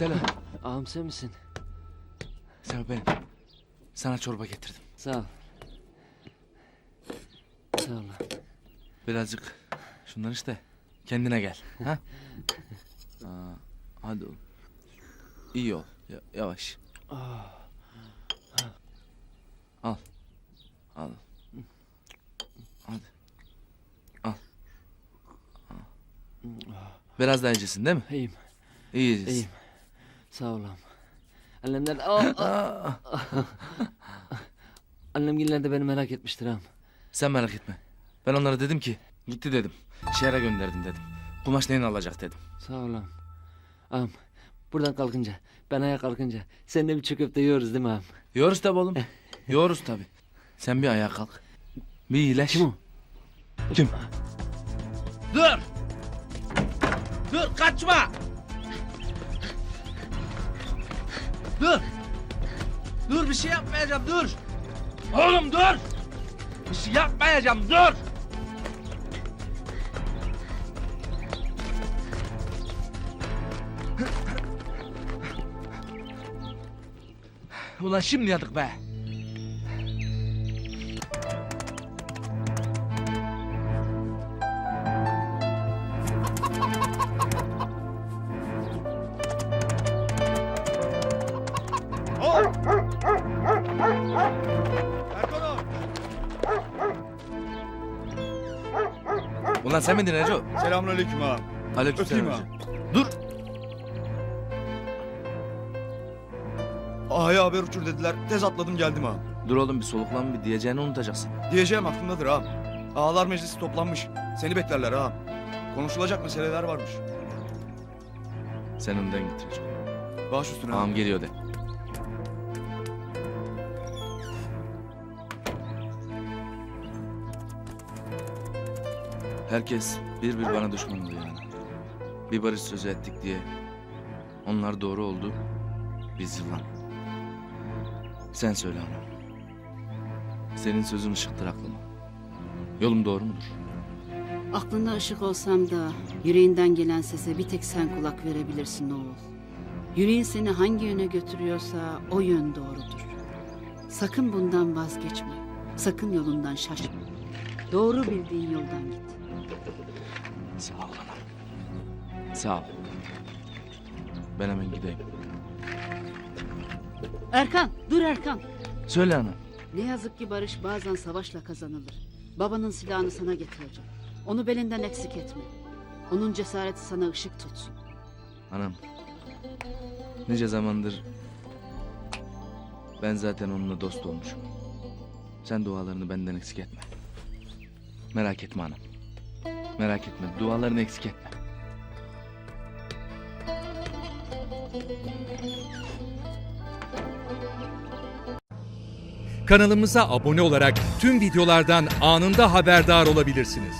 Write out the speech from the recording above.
Selam. Ağam sen misin? Selam benim. Sana çorba getirdim. Sağ ol. Sağ ol. Birazcık şundan işte. Kendine gel. Ha? Aa, hadi oğlum. İyi ol. Ya- yavaş. Al. Al. Hadi. Al. Al. Biraz daha yiyeceksin değil mi? İyiyim, İyi yiyeceksin. iyiyim. Sağ ol ağam. Annemler... Aa, aa. Annem de beni merak etmiştir ağam. Sen merak etme. Ben onlara dedim ki gitti dedim. Şehre gönderdim dedim. Kumaş neyin alacak dedim. Sağ ol ağam. Buradan kalkınca, ben ayağa kalkınca seninle bir çiğ köfte yiyoruz değil mi ağam? Yoruz tabi oğlum. Yoruz tabi. Sen bir ayağa kalk. Bir iyileş. Kim o? Kim? Dur! Dur kaçma! Dur! Dur bir şey yapmayacağım dur! Oğlum dur! Bir şey yapmayacağım dur! Ulan şimdi yadık be! Ulan sen miydin Neco? Selamünaleyküm ağam. Aleykümselam. Öpeyim Dur! Ağaya haber uçur dediler. Tez atladım geldim ağam. Dur oğlum bir soluklan bir diyeceğini unutacaksın. Diyeceğim aklımdadır ağam. Ağalar meclisi toplanmış. Seni beklerler ağam. Konuşulacak meseleler varmış. Sen önden git Neco. Baş üstüne ağam. Ağam geliyor de. Herkes bir bir bana düşman oluyor yani. Bir barış sözü ettik diye. Onlar doğru oldu. Biz yılan. Sen söyle hanım. Senin sözün ışıktır aklıma. Yolum doğru mudur? Aklında ışık olsam da yüreğinden gelen sese bir tek sen kulak verebilirsin oğul. Yüreğin seni hangi yöne götürüyorsa o yön doğrudur. Sakın bundan vazgeçme. Sakın yolundan şaşma. Doğru bildiğin yoldan git. Sağ ol hanım. Sağ ol. Ben hemen gideyim. Erkan, dur Erkan. Söyle hanım. Ne yazık ki barış bazen savaşla kazanılır. Babanın silahını sana getireceğim. Onu belinden eksik etme. Onun cesareti sana ışık tutsun. Anam. Nice zamandır ben zaten onunla dost olmuşum. Sen dualarını benden eksik etme. Merak etme anam. Merak etme. Dualarını eksik etme. Kanalımıza abone olarak tüm videolardan anında haberdar olabilirsiniz.